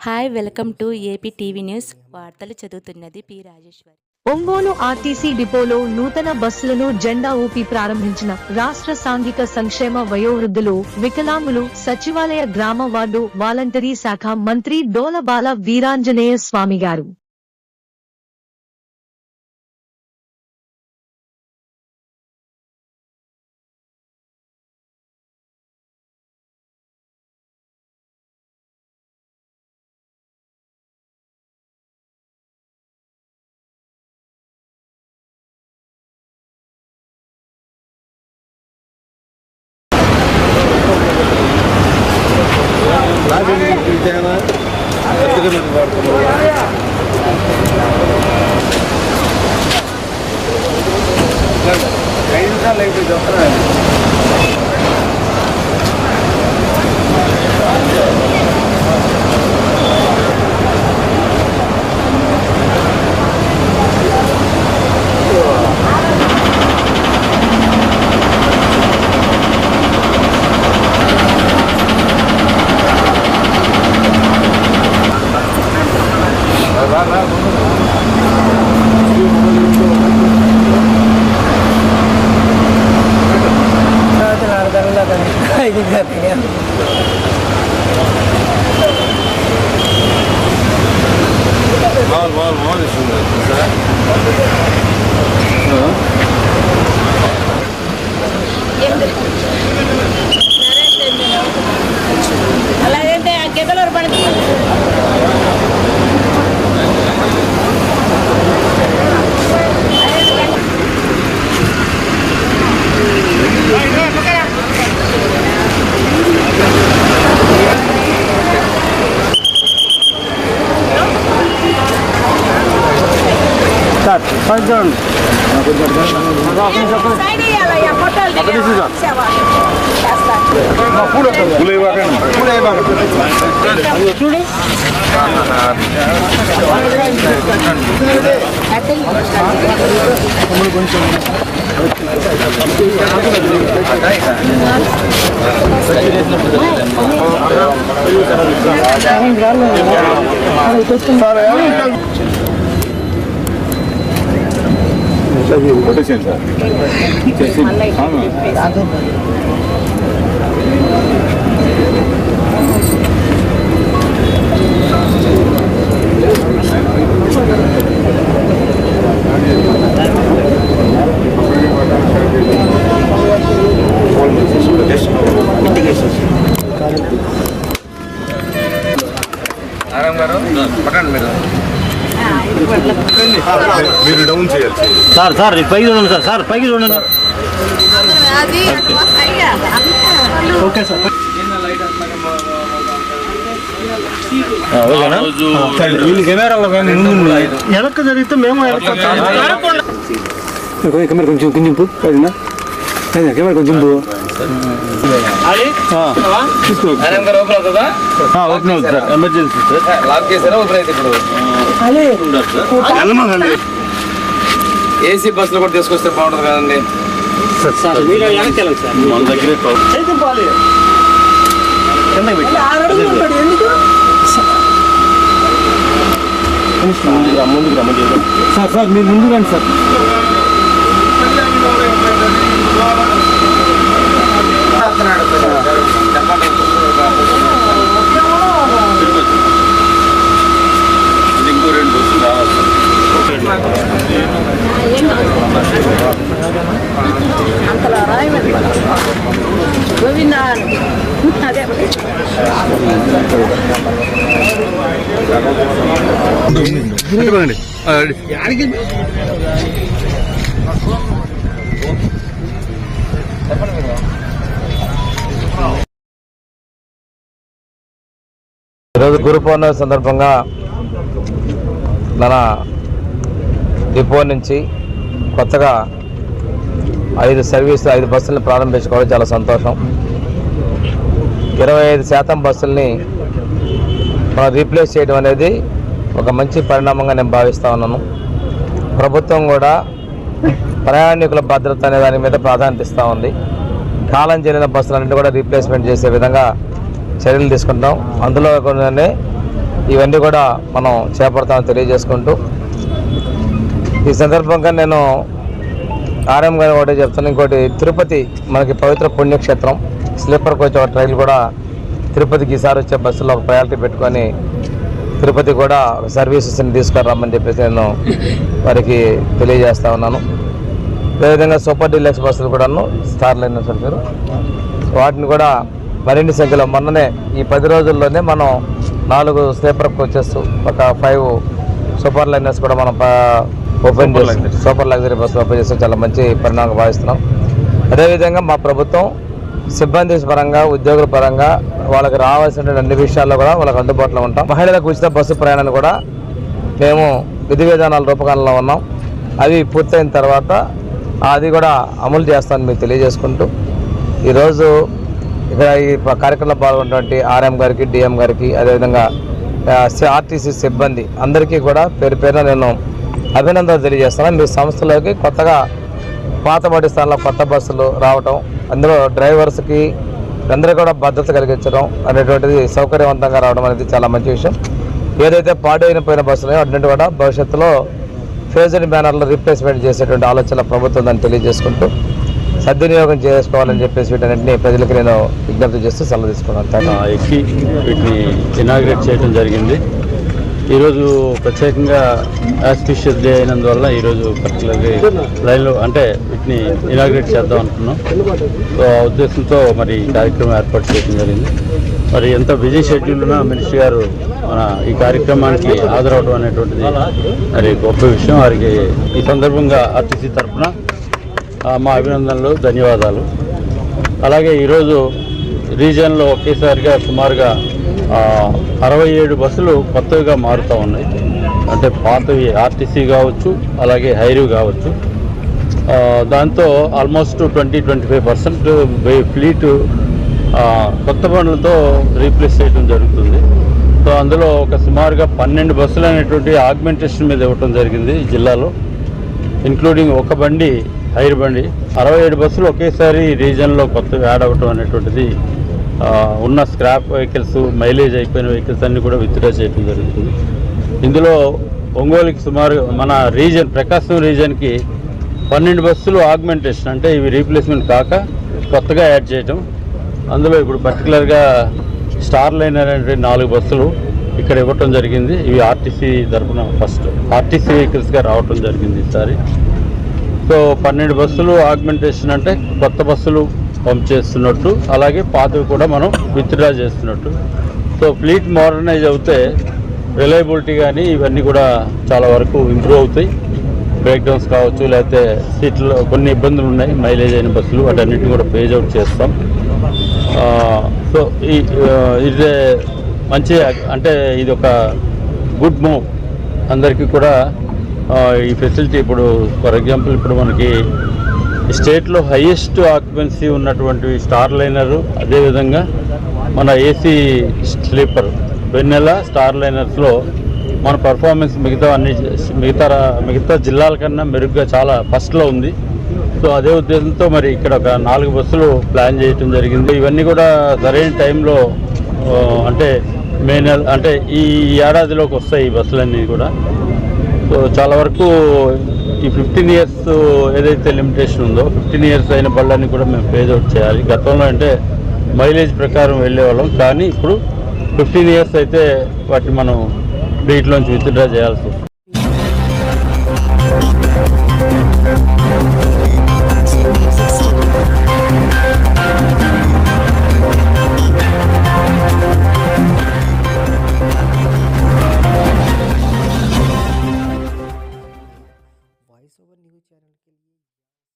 Hi welcome to AP TV news వార్తలు చదువుతున్నది P Rajeshwari Ongole RTC డిపోలో నూతన బస్సులను జెండా ఊపి ప్రారంభించిన రాష్ట్ర సాంఘిక సంక్షేమ వయోవృద్ధులు వికలాంగులు సచివాలయ గ్రామ వార్డు వాలంటరీ శాఖ మంత్రి డోలబాల వీరాంజనేయ స్వామి గారు. Obrigado. ফুলে বাগান ফুলে বাগান సార్ కొట్టేసేయండి సార్ ఆరాం గారు పట్టండి మీరు. మీరు డౌన్ చేయాలి సార్ సార్ పైకి చూడండి సార్ సార్ పైకి చూడండి. Okay sir. వీళ్ళు కెమెరాలో కానీ ముందు వెనక్కి జరిగితే మేము కెమెరా కొంచెం కొంచెం పైన. కెమెరా కొంచెం ఓపెన్ అవుతుందా ఓపెన్ అవుతుంది సార్. Emergency sir. లాక్ చేసారా ఓపెన్ అయితే ఇప్పుడు? ఏసీ బస్సులు కూడా తీసుకొస్తే బాగుంటుంది కదండి. మన దగ్గర ముందుకు రమ్మ సార్ సార్ మీరు ముందు రండి సార్. ఈరోజు గురు పౌర్ణమి సందర్భంగా మన డిపో నుంచి కొత్తగా ఐదు సర్వీసులు ఐదు బస్సులను ప్రారంభించుకోవడం చాలా సంతోషం. ఇరవై ఐదు శాతం బస్సుల్ని మనం రీప్లేస్ చేయడం అనేది ఒక మంచి పరిణామంగా నేను భావిస్తూ ఉన్నాను. ప్రభుత్వం కూడా ప్రయాణికుల భద్రత అనే దాని మీద ప్రాధాన్యత ఇస్తూ ఉంది. కాలం చెల్లిన బస్సులన్నింటి కూడా రీప్లేస్మెంట్ చేసే విధంగా చర్యలు తీసుకుంటాం అందులో కొన్ని ఇవన్నీ కూడా మనం చేపడతామని తెలియజేసుకుంటూ ఈ సందర్భంగా నేను ఆర్ఎం గారు ఒకటి చెప్తాను ఇంకోటి తిరుపతి మనకి పవిత్ర పుణ్యక్షేత్రం. స్లీపర్ కోచ్ ఒక ట్రైన్ కూడా తిరుపతికి ఈసారి వచ్చే బస్సులో ఒక ప్రయారిటీ పెట్టుకొని తిరుపతి కూడా ఒక సర్వీసెస్ని తీసుకురమ్మని చెప్పేసి నేను వారికి తెలియజేస్తా ఉన్నాను. అదేవిధంగా సూపర్ డీలక్స్ బస్సులు కూడాను స్టార్ లైన్ పేరు వాటిని కూడా మరిన్ని సంఖ్యలో మొన్ననే ఈ పది రోజుల్లోనే మనం నాలుగు స్లీపర్ కోచెస్ ఒక ఫైవ్ సూపర్ లైనర్స్ కూడా మనం ఓపెన్ చేసి సూపర్ లగ్జరీ బస్సులు ఓపెన్ చేస్తే చాలా మంచి పరిణామంగా భావిస్తున్నాం. అదేవిధంగా మా ప్రభుత్వం సిబ్బంది పరంగా ఉద్యోగుల పరంగా వాళ్ళకి రావాల్సిన అన్ని విషయాల్లో కూడా వాళ్ళకి అందుబాటులో ఉంటాం. మహిళలకు ఉచిత బస్సు ప్రయాణాన్ని కూడా మేము విధి విధానాల రూపకంలో ఉన్నాం. అవి పూర్తయిన తర్వాత అది కూడా అమలు చేస్తామని మీకు తెలియజేసుకుంటూ ఈరోజు ఇక్కడ ఈ కార్యక్రమంలో పాల్గొన్నటువంటి ఆర్ఎం గారికి డిఎం గారికి అదేవిధంగా సి- ఆర్టీసీ సిబ్బంది అందరికీ కూడా పేరు పేరున నేను అభినందనలు తెలియజేస్తున్నాను. మీ సంస్థలోకి కొత్తగా పాతబడి స్థానంలో కొత్త బస్సులు రావటం అందులో డ్రైవర్స్కి అందరూ కూడా భద్రత కలిగించడం అనేటువంటిది సౌకర్యవంతంగా రావడం అనేది చాలా మంచి విషయం. ఏదైతే పాడైన పోయిన బస్సులు అటువంటి కూడా భవిష్యత్తులో ఫేజ్డ్ బ్యానర్లో రీప్లేస్మెంట్ చేసేటువంటి ఆలోచన ప్రభుత్వం దాన్ని తెలియజేసుకుంటూ సద్వినియోగం చేసుకోవాలని చెప్పేసి వీటన్నింటినీ ప్రజలకు నేను విజ్ఞప్తి చేస్తూ సలహా తీసుకున్నాను. ఎక్కి వీటిని ఇనాగ్రేట్ చేయడం జరిగింది. ఈరోజు ప్రత్యేకంగా ఆస్పిషియస్ డే అయినందువల్ల ఈరోజు పర్టికులర్గా లైన్లో అంటే వీటిని ఇనాగ్రేట్ చేద్దాం అనుకున్నాం. సో ఆ ఉద్దేశంతో మరి ఈ కార్యక్రమం ఏర్పాటు చేయడం జరిగింది. మరి ఎంత బిజీ షెడ్యూల్ ఉన్నా మినిస్టర్ గారు మన ఈ కార్యక్రమానికి హాజరవడం అనేటువంటిది మరి గొప్ప విషయం. వారికి ఈ సందర్భంగా ఆర్టీసీ తరఫున మా అభినందనలు ధన్యవాదాలు. అలాగే ఈరోజు రీజియన్లో ఒకేసారిగా సుమారుగా అరవై ఏడు బస్సులు కొత్తవిగా మారుతూ ఉన్నాయి. అంటే పాతవి ఆర్టీసీ కావచ్చు అలాగే హైరు కావచ్చు. దాంతో almost twenty twenty five percent fleet కొత్త బండ్లతో రీప్లేస్ చేయడం జరుగుతుంది. సో అందులో ఒక సుమారుగా పన్నెండు బస్సులు అనేటువంటి ఆగ్మెంటేషన్ మీద ఇవ్వటం జరిగింది జిల్లాలో. ఇంక్లూడింగ్ ఒక బండి హైర్ బండి. అరవై ఏడు బస్సులు ఒకేసారి రీజన్లో కొత్తగా యాడ్ అవ్వటం అనేటువంటిది ఉన్న స్క్రాప్ వెహికల్స్ మైలేజ్ అయిపోయిన వెహికల్స్ అన్నీ కూడా విత్డ్రా చేయడం జరుగుతుంది. ఇందులో ఒంగోలుకి సుమారు మన రీజన్ ప్రకాశం రీజన్కి పన్నెండు బస్సులు ఆగ్మెంటేషన్ అంటే ఇవి రీప్లేస్మెంట్ కాక కొత్తగా యాడ్ చేయటం. అందులో ఇప్పుడు పర్టికులర్గా స్టార్ లైనర్ అనేటువంటి నాలుగు బస్సులు ఇక్కడ ఇవ్వటం జరిగింది. ఇవి ఆర్టీసీ తరఫున ఫస్ట్ ఆర్టీసీ వెహికల్స్గా రావటం జరిగింది ఈసారి. సో పన్నెండు బస్సులు ఆగ్మెంటేషన్ అంటే కొత్త బస్సులు పంప్ చేస్తున్నట్టు అలాగే పాతవి కూడా మనం విత్డ్రా చేస్తున్నట్టు. సో ఫ్లీట్ మోడర్నైజ్ అవుతే రిలయబిలిటీ కానీ ఇవన్నీ కూడా చాలా వరకు ఇంప్రూవ్ అవుతాయి. బ్రేక్డౌన్స్ కావచ్చు లేకపోతే సీట్లో కొన్ని ఇబ్బందులు ఉన్నాయి మైలేజ్ అయిన బస్సులు వాటన్నిటిని కూడా పేజ్ అవుట్ చేస్తాం. సో ఈ ఆ, ఇదే మంచి అంటే ఇది ఒక గుడ్ మూవ్. అందరికీ కూడా ఈ ఫెసిలిటీ ఇప్పుడు ఫర్ ఎగ్జాంపుల్ ఇప్పుడు మనకి స్టేట్లో హైయెస్ట్ ఆక్యుపెన్సీ ఉన్నటువంటి స్టార్ లైనరు అదేవిధంగా మన ఏసీ స్లీపర్ వెన్నెల స్టార్ లైనర్స్లో మన పర్ఫార్మెన్స్ మిగతా అన్ని మిగతా రా- మిగతా జిల్లాల కన్నా మెరుగ్గా చాలా ఫస్ట్లో ఉంది. సో అదే ఉద్దేశంతో మరి ఇక్కడ ఒక నాలుగు బస్సులు ప్లాన్ చేయటం జరిగింది. ఇవన్నీ కూడా సరైన టైంలో అంటే మే నెల అంటే ఈ ఏడాదిలోకి వస్తాయి ఈ బస్సులన్నీ కూడా. సో చాలా వరకు ఈ ఫిఫ్టీన్ ఇయర్స్ ఏదైతే లిమిటేషన్ ఉందో ఫిఫ్టీన్ ఇయర్స్ అయిన బళ్ళని కూడా మేము ఫేజ్ అవుట్ చేయాలి. గతంలో అంటే మైలేజ్ ప్రకారం వెళ్ళేవాళ్ళం. కానీ ఇప్పుడు ఫిఫ్టీన్ ఇయర్స్ అయితే వాటిని మనం వీటిలోంచి విత్డ్రా చేయాల్సి వస్తుంది.